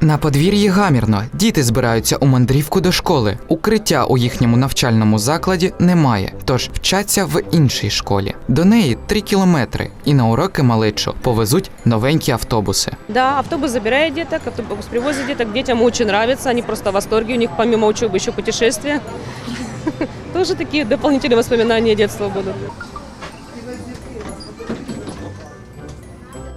На подвір'ї гамірно діти збираються у мандрівку до школи. Укриття у їхньому навчальному закладі немає, тож вчаться в іншій школі. До неї три кілометри, і на уроки малечу повезуть новенькі автобуси. Да, автобус забирает деток, автобус привозит деток. Детям очень нравится, они просто в восторге. У них помимо учебы еще путешествия. Тоже такие дополнительные воспоминания детства будут.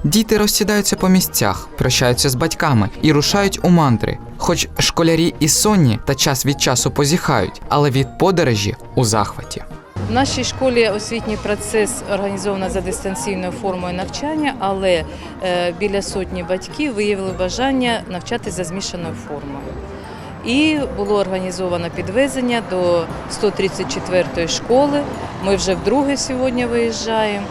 Діти розсідаються по місцях, прощаються з батьками і рушають у мантри. Хоч школярі і сонні та час від часу позіхають, але від подорожі у захваті. В нашій школі освітній процес організовано за дистанційною формою навчання, але е, біля сотні батьків виявили бажання навчати за змішаною формою. І було організовано підвезення до 134-ї школи. Ми вже вдруге сьогодні виїжджаємо.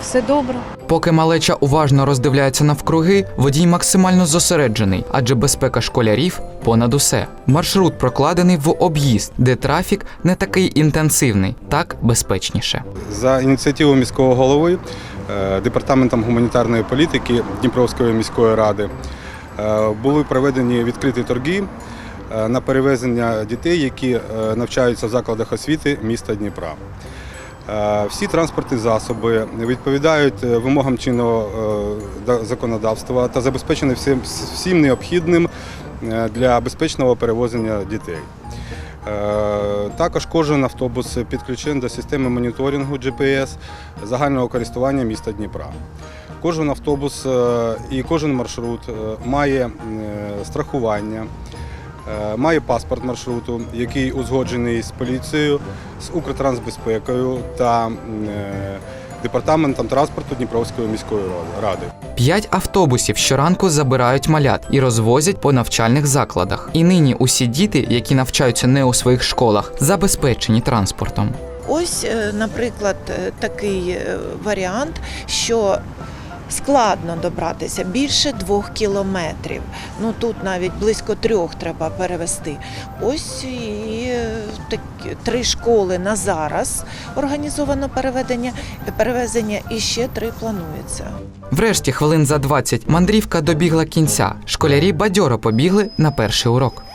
Все добре. Поки малеча уважно роздивляється навкруги, водій максимально зосереджений, адже безпека школярів понад усе. Маршрут прокладений в об'їзд, де трафік не такий інтенсивний, так безпечніше. За ініціативу міського голови е, департаментом гуманітарної політики Дніпровської міської ради е, були проведені відкриті торги е, на перевезення дітей, які навчаються в закладах освіти міста Дніпра. Е, Всі транспортні засоби відповідають е, вимогам чинного е, законодавства та забезпечені всім, всім необхідним для безпечного перевозення дітей. Також кожен автобус підключений до системи моніторингу GPS загального користування міста Дніпра. Кожен автобус і кожен маршрут має страхування, має паспорт маршруту, який узгоджений з поліцією, з Укртрансбезпекою та е, департаментом транспорту Дніпровської міської ради. П'ять автобусів щоранку забирають малят і розвозять по навчальних закладах. І нині усі діти, які навчаються не у своїх школах, забезпечені транспортом. Ось, е, наприклад, е, такий е, варіант, що складно добратися більше двох кілометрів. Ну тут навіть близько трьох треба перевести. Ось і такі три школи на зараз організовано переведення, перевезення, і ще три планується. Врешті, хвилин за 20 мандрівка добігла кінця. Школярі бадьоро побігли на перший урок.